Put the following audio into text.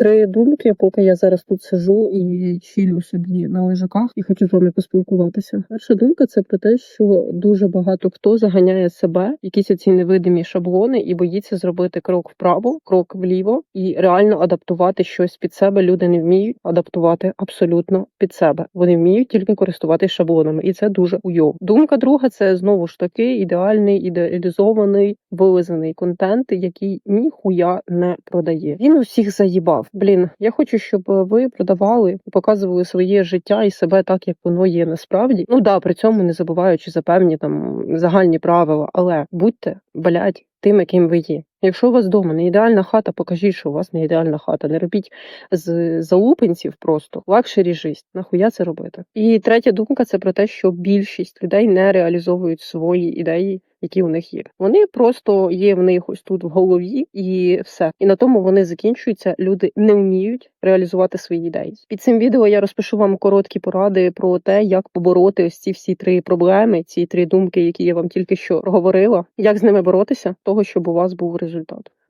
Три думки, поки я зараз тут сижу і чілю собі на лежаках і хочу з вами поспілкуватися. Перша думка це про те, що дуже багато хто заганяє себе, якісь оці невидимі шаблони, і боїться зробити крок вправо, крок вліво і реально адаптувати щось під себе. Люди не вміють адаптувати абсолютно під себе. Вони вміють тільки користуватися шаблонами, і це дуже уйов. Думка друга це знову ж таки ідеальний, ідеалізований, вилизаний контент, який ніхуя не продає. Він усіх заїбав. Блін, я хочу, щоб ви продавали показували своє життя і себе так, як воно є насправді. Ну да, при цьому не забуваючи за певні там загальні правила, але будьте блядь, тим, яким ви є. Якщо у вас вдома не ідеальна хата, покажіть, що у вас не ідеальна хата. Не робіть з залупинців просто лакшері жисть. Нахуя це робити? І третя думка це про те, що більшість людей не реалізовують свої ідеї. Які у них є, вони просто є в них ось тут в голові, і все. І на тому вони закінчуються. Люди не вміють реалізувати свої ідеї. Під цим відео я розпишу вам короткі поради про те, як побороти ось ці всі три проблеми, ці три думки, які я вам тільки що говорила, як з ними боротися, того щоб у вас був результат.